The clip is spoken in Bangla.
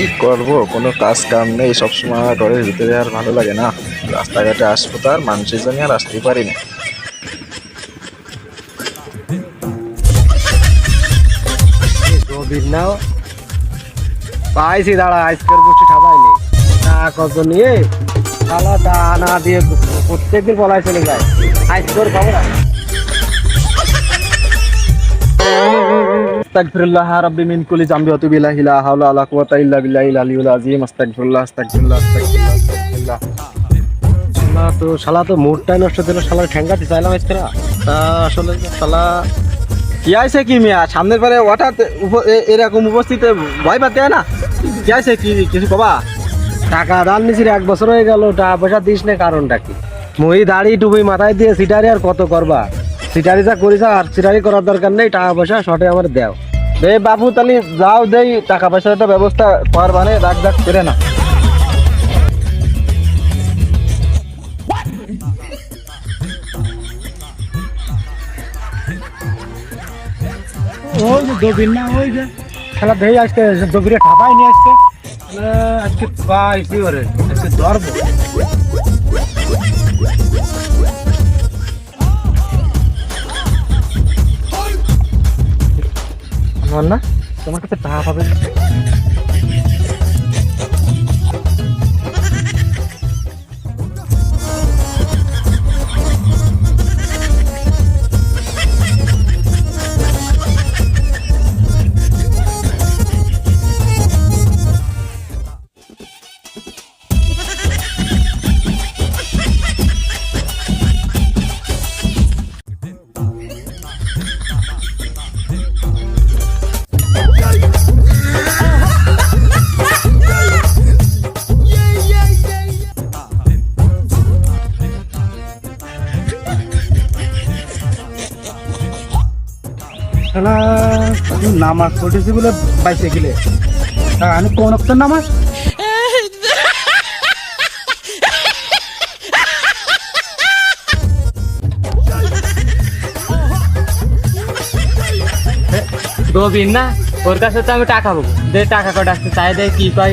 কি করব, কোনো কাজ কাম নেই, সবসময় ঘরের ভিতরে আর ভালো লাগে না। রাস্তাঘাটে আসব আর, মানুষের জন্য আর আসতেই পারি না। পাইছি, দাঁড়া, আজকের বসে ঠাপাই নেই। তা কত নিয়ে শালা দানা দিয়ে প্রত্যেকদিন পলায় চলে যায়। আজকের খবর আছে আস্তাগফিরুল্লাহ রাব্বি মিন কুল্লি জামবি ওয়া তুবু ইলাইহি লা হাওলা ওয়া লা কুওয়াতা ইল্লা বিল্লাহিল আযীম আস্তাগফিরুল্লাহ আস্তাগফিরুল্লাহ আস্তাগফিরুল্লাহ শালা তো শালা তো মুডটাই নষ্ট দিল শালা ঠ্যাঙ্গাতে চাইলাম আসলে শালা কি আছে কি মিয়া? সামনের পারে হঠাৎ এরকম উপস্থিত ভয় পাতে না? কি আছে কি কিছু কবা? টাকা দান নিছিস এক বছর হয়ে গেল টাকা পয়সা দিস না কারণটা কি? মই দাড়ি টুপি মাথায় দিয়ে সিটারি আর কত করবা? সিটারি যা করিস আর সিটারি করার দরকার নেই টাকা পয়সা শর্টে আমার দেও। দে বাবু তাহলে যাও দেই, টাকা পয়সার একটা ব্যবস্থা কর মানে রাখ রাখ করে না। খেলা দেই আজকে নিয়ে আসছে। আজকে ধরবো। না? তোমার কাছে টাকা পাবে শালা নামাজ পড়েছি বলে বাইসে গেলে। আমি কোন অক্টর নামাজ? গোবিন না ওর কাছে তো আমি টাকা পাবো। দে টাকা কটা আসতে চাই দেয় কি পাই?